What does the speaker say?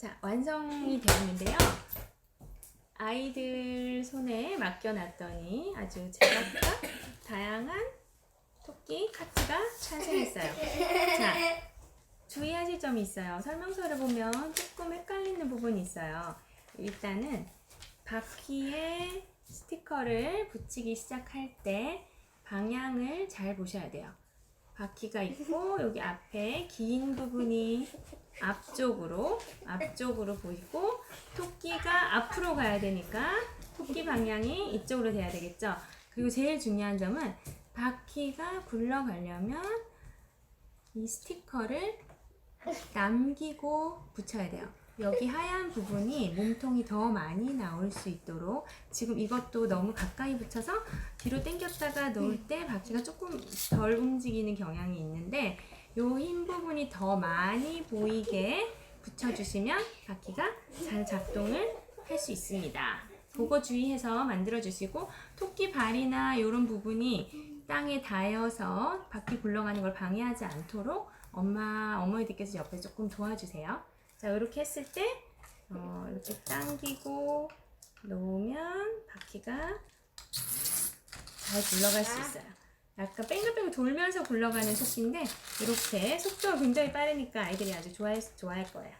자, 완성이 되었는데요. 아이들 손에 맡겨놨더니 아주 제각각 다양한 토끼 카트가 탄생했어요. 자, 주의하실 점이 있어요. 설명서를 보면 조금 헷갈리는 부분이 있어요. 일단은 바퀴에 스티커를 붙이기 시작할 때 방향을 잘 보셔야 돼요. 바퀴가 있고 여기 앞에 긴 부분이 앞쪽으로 앞쪽으로 보이고 토끼가 앞으로 가야 되니까 토끼 방향이 이쪽으로 돼야 되겠죠. 그리고 제일 중요한 점은 바퀴가 굴러가려면 이 스티커를 남기고 붙여야 돼요. 여기 하얀 부분이 몸통이 더 많이 나올 수 있도록 지금 이것도 너무 가까이 붙여서 뒤로 당겼다가 놓을 때 바퀴가 조금 덜 움직이는 경향이 있는데 요 흰 부분이 더 많이 보이게 붙여주시면 바퀴가 잘 작동을 할 수 있습니다. 그거 주의해서 만들어 주시고 토끼 발이나 이런 부분이 땅에 닿여서 바퀴 굴러가는 걸 방해하지 않도록 엄마 어머니들께서 옆에 조금 도와주세요. 자 이렇게 했을 때 어, 이렇게 당기고 놓으면 바퀴가 잘 굴러갈 수 있어요. 약간 뺑글뺑글 돌면서 굴러가는 토끼인데 이렇게 속도가 굉장히 빠르니까 아이들이 아주 좋아할, 좋아할 거예요.